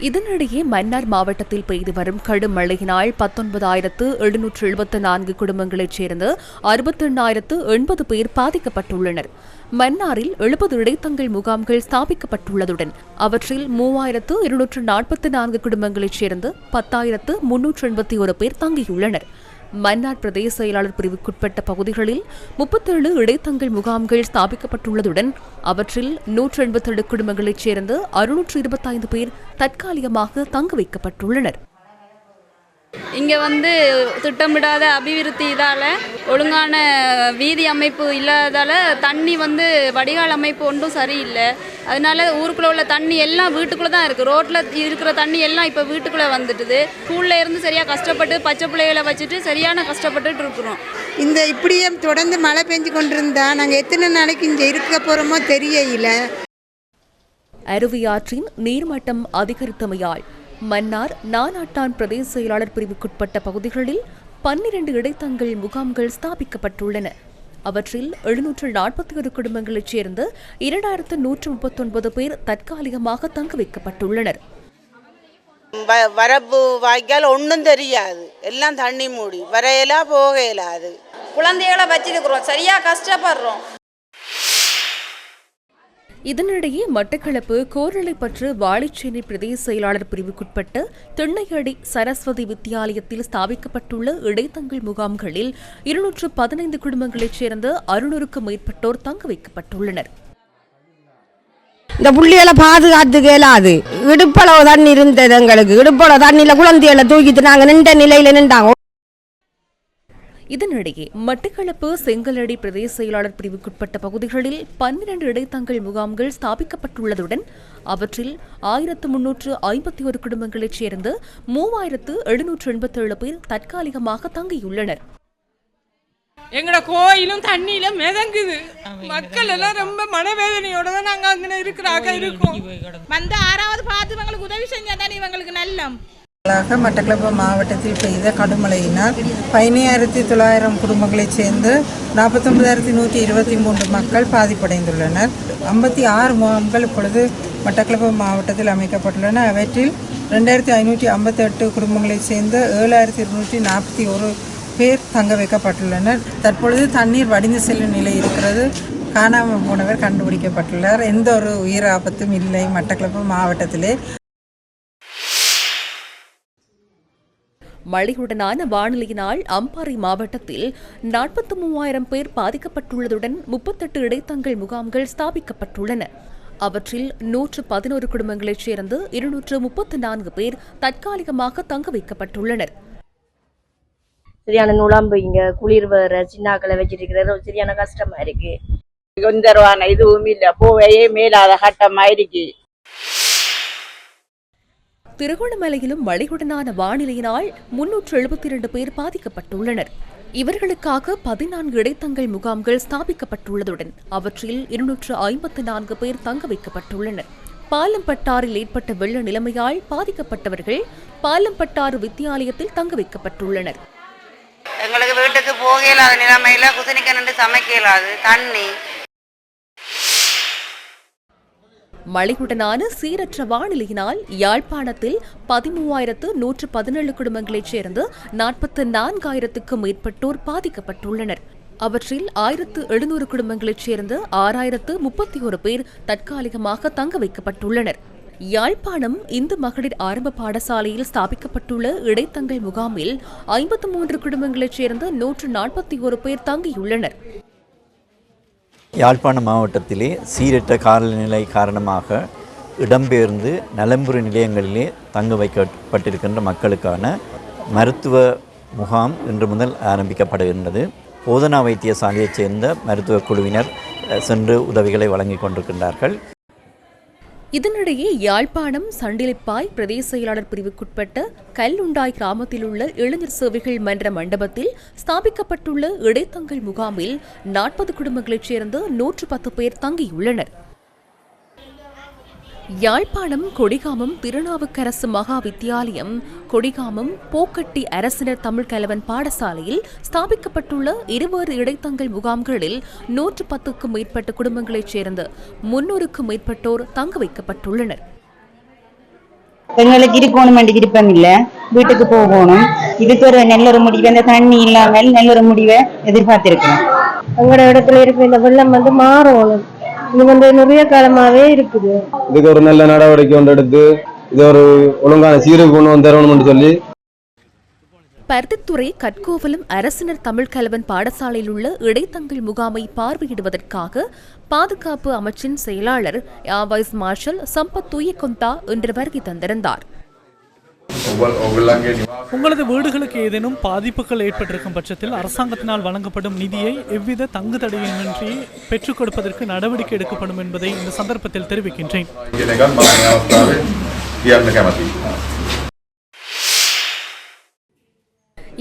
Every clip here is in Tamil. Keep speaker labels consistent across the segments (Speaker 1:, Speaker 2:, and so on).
Speaker 1: இதனிடையே மன்னார் மாவட்டத்தில் பெய்து வரும் கடும் மழையினால் பத்தொன்பதாயிரத்து எழுநூற்று எழுபத்து நான்கு குடும்பங்களைச் சேர்ந்த அறுபத்தெண்ணாயிரத்து எண்பது பேர் பாதிக்கப்பட்டுள்ளனர். மன்னாரில் எழுபது இடைத்தங்கள் முகாம்கள் ஸ்தாபிக்கப்பட்டுள்ளதுடன் அவற்றில் மூவாயிரத்து இருநூற்று நாற்பத்தி நான்கு குடும்பங்களைச் சேர்ந்து பத்தாயிரத்து முன்னூற்று எண்பத்தி ஒரு பேர் தங்கியுள்ளனர். மன்னார் பிரதேச செயலாளர் பிரிவுக்குட்பட்ட பகுதிகளில் முப்பத்தேழு இடைத்தங்கள் முகாம்கள் ஸ்தாபிக்கப்பட்டுள்ளதுடன் அவற்றில் நூற்று எண்பத்தேழு குடும்பங்களைச் சேர்ந்து அறுநூற்று இருபத்தைந்து பேர் தற்காலிகமாக தங்க வைக்கப்பட்டுள்ளனர்.
Speaker 2: இங்கே வந்து திட்டமிடாத அபிவிருத்தி இதால் ஒழுங்கான வீதி அமைப்பு இல்லாததால் தண்ணி வந்து வடிகால் அமைப்பு ஒன்றும் சரியில்லை. அதனால ஊருக்குள்ளே உள்ள தண்ணி எல்லாம் வீட்டுக்குள்ளே தான் இருக்குது ரோட்டில் இருக்கிற தண்ணி எல்லாம் இப்போ வீட்டுக்குள்ளே வந்துட்டுது. ஸ்கூலில் இருந்து சரியாக கஷ்டப்பட்டு பச்சை பிள்ளைகளை வச்சுட்டு சரியான கஷ்டப்பட்டுட்டு இருக்கிறோம்.
Speaker 3: இந்த இப்படியே தொடர்ந்து மழை பெஞ்சு கொண்டிருந்தா நாங்கள் எத்தனை நாளைக்கு இங்கே இருக்க போகிறோமோ தெரியல
Speaker 1: அருவியாற்றின் நீர்மட்டம் அதிகரித்தமையால் மன்னார் நானாட்டான் பிரதேச செயலாளர் பிரிவுக்குட்பட்ட பகுதிகளில் பன்னிரண்டு இடைத்தங்கள் முகாம்கள் ஸ்தாபிக்கப்பட்டுள்ளன. அவற்றில் எழுநூற்று நாற்பத்தி ஒரு குடும்பங்களைச் சேர்ந்த இரண்டாயிரத்து நூற்று முப்பத்தொன்பது பேர் தற்காலிகமாக தங்க வைக்கப்பட்டுள்ளனர்.
Speaker 4: வ- வரப்பு வாய்க்கால் ஒன்றும் தெரியாது. எல்லாம் தண்ணி மூடி. வரையலா போக இயலாது
Speaker 2: குழந்தைகளை வச்சிருக்கிறோம். சரியாக கஷ்டப்படுறோம்.
Speaker 1: இதனிடையே மட்டக்களப்பு கோரளைப்பற்று வாழைச்சேனை பிரதேச செயலாளர் பிரிவுக்குட்பட்ட திண்ணையடி சரஸ்வதி வித்தியாலயத்தில் ஸ்தாபிக்கப்பட்டுள்ள இடைத்தங்கள் முகாம்களில் இருநூற்று பதினைந்து குடும்பங்களைச் சேர்ந்த அறுநூறுக்கும் மேற்பட்டோர் தங்க வைக்கப்பட்டுள்ளனர்.
Speaker 5: இந்த புள்ளிகளை பாதுகாத்து கேளாது. இடுப்பளவு தண்ணி இருந்தது எங்களுக்கு. இடுப்பளவு தண்ணியில குழந்தைகளை தூக்கிட்டு நாங்க நின்ற நிலையில நின்றாங்க.
Speaker 1: இதனிடையே மட்டக்களப்பு செங்கலடி பிரதேச செயலாளர் பிரிவுக்குட்பட்ட பகுதிகளில் பன்னிரண்டு இடைத்தங்கள் முகாம்கள் ஸ்தாபிக்கப்பட்டுள்ளதுடன் அவற்றில் ஆயிரத்து முன்னூற்று ஐம்பத்தி ஒரு குடும்பங்களைச் சேர்ந்த மூவாயிரத்து எழுநூற்று எண்பத்தேழு பேர் தற்காலிகமாக தங்கியுள்ளனர்.
Speaker 6: எங்களோட கோயிலும் தண்ணியில மிதங்குது. மக்கள் எல்லாம் ரொம்ப மனவேதனையோட தான் நாங்க அங்கே இருக்கிறாங்க இருக்கோம். வந்து ஆறாவது பார்த்து இவங்களுக்கு உதவி செஞ்சா தானே இவங்களுக்கு நல்லம்.
Speaker 3: நாளாக மட்டக்களப்பு மாவட்டத்தில் பெய்த கடுமழையினால் பதினையாயிரத்தி தொள்ளாயிரம் குடும்பங்களைச் சேர்ந்து நாற்பத்தொன்பதாயிரத்தி நூற்றி இருபத்தி மூன்று மக்கள் பாதிப்படைந்துள்ளனர். ஐம்பத்தி ஆறு முகாம்கள் இப்பொழுது மட்டக்களப்பு மாவட்டத்தில் அமைக்கப்பட்டுள்ளன. அவற்றில் ரெண்டாயிரத்தி ஐநூற்றி ஐம்பத்தெட்டு குடும்பங்களைச் சேர்ந்து ஏழாயிரத்தி இருநூற்றி நாற்பத்தி ஒரு பேர் தங்க வைக்கப்பட்டுள்ளனர். தற்பொழுது தண்ணீர் வடிந்து செல்லும் நிலை இருக்கிறது. காணாமல் போனவர் கண்டுபிடிக்கப்பட்டுள்ளார். எந்த ஒரு உயிர் ஆபத்தும் இல்லை மட்டக்களப்பு மாவட்டத்திலே.
Speaker 1: மழையுடனான வானிலையினால் அம்பாறை மாவட்டத்தில் நாற்பத்தி மூவாயிரம் பேர் பாதிக்கப்பட்டுள்ளதுடன் முப்பத்தெட்டு இடைத்தங்கள் முகாம்கள் ஸ்தாபிக்கப்பட்டுள்ளன. அவற்றில் நூற்று பதினோரு குடும்பங்களைச் சேர்ந்து இருநூற்று முப்பத்து நான்கு பேர் தற்காலிகமாக தங்க வைக்கப்பட்டுள்ளனர்.
Speaker 7: சரியான நுழம்பு இங்க குளிர் வர சின்னாக்களை வச்சிருக்கிறது சரியான கஷ்டமா இருக்கு.
Speaker 4: கொஞ்சரவான இதுவும் இல்லை. போவையே மேலாத கட்டமாயிருக்கு
Speaker 1: திருகோணமலையிலும் மழையுடனான வானிலையினால் முன்னூற்று எழுபத்தி இரண்டு பேர் பாதிக்கப்பட்டுள்ளனர். இவர்களுக்காக பதினான்கு இடைத்தங்கள் முகாம்கள் ஸ்தாபிக்கப்பட்டுள்ளதுடன் அவற்றில் இருநூற்று ஐம்பத்து நான்கு பேர் தங்க வைக்கப்பட்டுள்ளனர். பாலம்பட்டாரில் ஏற்பட்ட வெள்ள நிலைமையால் பாதிக்கப்பட்டவர்கள் பாலம்பட்டாறு வித்தியாலயத்தில் தங்க வைக்கப்பட்டுள்ளனர்.
Speaker 4: எங்களுக்கு வீட்டுக்கு போக இயலாத நிலைமையில குசினிக்க நின்று சமைக்க இயலாது தண்ணி
Speaker 1: மழையுடனான சீரற்ற வானிலையினால் யாழ்ப்பாணத்தில் பதிமூவாயிரத்து நூற்று பதினேழு குடும்பங்களைச் சேர்ந்து நாற்பத்து நான்காயிரத்துக்கும் மேற்பட்டோர் பாதிக்கப்பட்டுள்ளனர். அவற்றில் ஆயிரத்து எழுநூறு குடும்பங்களைச் சேர்ந்து ஆறாயிரத்து முப்பத்தி ஒரு பேர் தற்காலிகமாக தங்க வைக்கப்பட்டுள்ளனர். யாழ்ப்பாணம் இந்து மகளிர் ஆரம்ப பாடசாலையில் ஸ்தாபிக்கப்பட்டுள்ள இடைத்தங்கல் முகாமில் ஐம்பத்து மூன்று குடும்பங்களைச் சேர்ந்த நூற்று நாற்பத்தி ஒரு பேர் தங்கியுள்ளனர்.
Speaker 8: யாழ்ப்பாண மாவட்டத்திலே சீரற்ற காலநிலை காரணமாக இடம்பெயர்ந்து நலம்புரி நிலையங்களிலே தங்க வைக்கப்பட்டிருக்கின்ற மக்களுக்கான மருத்துவ முகாம் இன்று முதல் ஆரம்பிக்கப்படுகின்றது. போதனா வைத்தியசாலையைச் சேர்ந்த மருத்துவ குழுவினர் சென்று உதவிகளை வழங்கிக் கொண்டிருக்கின்றார்கள்.
Speaker 1: இதனிடையே யாழ்ப்பாணம் சண்டிலிப்பாய் பிரதேச செயலாளர் பிரிவுக்குட்பட்ட கல்லுண்டாய் கிராமத்தில் உள்ள இளைஞர் சேவைகள் மன்ற மண்டபத்தில் ஸ்தாபிக்கப்பட்டுள்ள இடைத்தங்கல் முகாமில் நாற்பது குடும்பங்களைச் சேர்ந்த நூற்று பத்து பேர் தங்கியுள்ளனர். யாழ்ப்பாணம் கொடிகாமம் திருநாவுக்கரசு மகா வித்தியாலயம் கொடிகாமம் போக்கட்டி அரசினர் தமிழ் கலவன் பாடசாலையில் ஸ்தாபிக்கப்பட்டுள்ள இருவேறு இடைத்தங்கள் முகாம்களில் நூற்று பத்துக்கும் மேற்பட்ட குடும்பங்களைச் சேர்ந்த முன்னூறுக்கும் மேற்பட்டோர் தங்க வைக்கப்பட்டுள்ளனர்.
Speaker 9: எங்களுக்கு இருக்கணும் வேண்டி விருப்பம் இல்லை. வீட்டுக்கு போகணும். இதுக்கு ஒரு நல்ல ஒரு முடிவு இந்த தண்ணி இல்லாமல் நல்ல ஒரு முடிவை எதிர்பார்த்திருக்கிறோம்.
Speaker 5: எங்களோட இடத்துல இருக்கிற இந்த வெள்ளம் வந்து மாறணும். இது வந்து நிறைய காலமாவே இருக்குது.
Speaker 10: இதுக்கு ஒரு நல்ல நடவடிக்கை ஒன்று எடுத்து இது ஒரு ஒழுங்கான சீருக்கு கொண்டு வந்து சொல்லி.
Speaker 1: பருத்தித்துறை கட்கோவலம் அரசினர் தமிழ் கலவன் பாடசாலையில் உள்ள இடைத்தங்கல் முகாமை பார்வையிடுவதற்காக பாதுகாப்பு அமைச்சின் செயலாளர் வைஸ் மார்ஷல் சம்பத் துயக்கொந்தா இன்று வருகை தந்திருந்தார்.
Speaker 11: உங்களது வீடுகளுக்கு ஏதேனும் பாதிப்புகள் ஏற்பட்டிருக்கும் பட்சத்தில் அரசாங்கத்தினால் வழங்கப்படும் நிதியை எவ்வித தங்கு தடையுமின்றி பெற்றுக் கொடுப்பதற்கு நடவடிக்கை எடுக்கப்படும் என்பதை இந்த சந்தர்ப்பத்தில் தெரிவிக்கின்றேன்.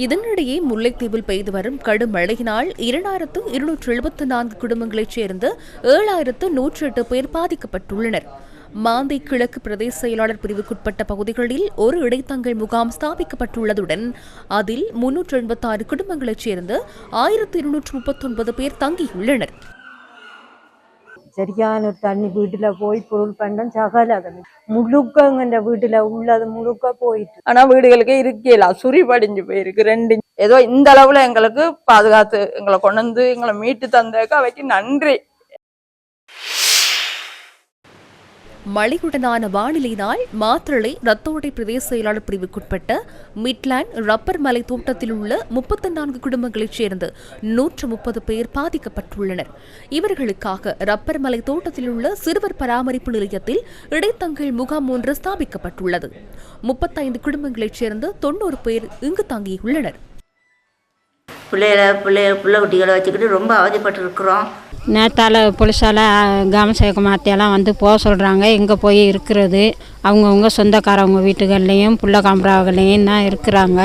Speaker 1: இதனிடையே முல்லைத்தீவில் பெய்து வரும் கடும் மழையினால் இரண்டாயிரத்து இருநூற்று எழுபத்து நான்கு குடும்பங்களைச் சேர்ந்த ஏழாயிரத்து நூற்று எட்டு பேர் பாதிக்கப்பட்டுள்ளனர். மாந்தை கிழக்கு பிரதேச செயலாளர் பிரிவுக்குட்பட்ட பகுதிகளில் ஒரு இடைத்தங்கல் முகாம் ஸ்தாபிக்கப்பட்டுள்ளதுடன் அதில் முன்னூற்று எண்பத்தாறு குடும்பங்களைச் சேர்ந்த ஆயிரத்து இருநூற்று முப்பத்தொன்பது பேர் தங்கியுள்ளனர்.
Speaker 5: சரியான ஒரு தண்ணி வீட்டுல போய் பொருள் பண்டம் சகலம் முழுக்க எங்க வீட்டுல உள்ளது முழுக்க போயிட்டு.
Speaker 6: ஆனா வீடுகளுக்கே இருக்கல சுரி படிஞ்சு போயிருக்கு. ரெண்டு ஏதோ இந்த அளவுல எங்களுக்கு பாதுகாத்து எங்களை கொண்டு வந்து எங்களை மீட்டு தந்ததுக்கு அவைக்கு நன்றி.
Speaker 1: மழையுடனான வானிலையினால் மாத்திரளை ரத்தோடை பிரதேச செயலாளர் பிரிவுக்குட்பட்ட மிட்லாண்ட் ரப்பர் மலை தோட்டத்தில் உள்ள முப்பத்தி நான்கு குடும்பங்களைச் சேர்ந்த நூற்று முப்பது பேர் பாதிக்கப்பட்டுள்ளனர். இவர்களுக்காக ரப்பர் மலை தோட்டத்தில் உள்ள சிறுவர் பராமரிப்பு நிலையத்தில் இடைத்தங்கல் முகாம் ஒன்று ஸ்தாபிக்கப்பட்டுள்ளது. முப்பத்தைந்து குடும்பங்களைச் சேர்ந்த தொண்ணூறு பேர் இங்கு தங்கியுள்ளனர்.
Speaker 9: பிள்ளைகளை பிள்ளை பிள்ளை குட்டிகளை வச்சுக்கிட்டு ரொம்ப அவதிப்பட்டு இருக்கிறோம்
Speaker 5: நேத்தால போலீஸால கிராம மாத்தியெல்லாம் வந்து போக சொல்கிறாங்க எங்கே போய் இருக்கிறது? அவங்கவுங்க சொந்தக்காரவங்க வீட்டுகள்லேயும் புள்ள காம்பராவுகள்லேயும் தான் இருக்கிறாங்க.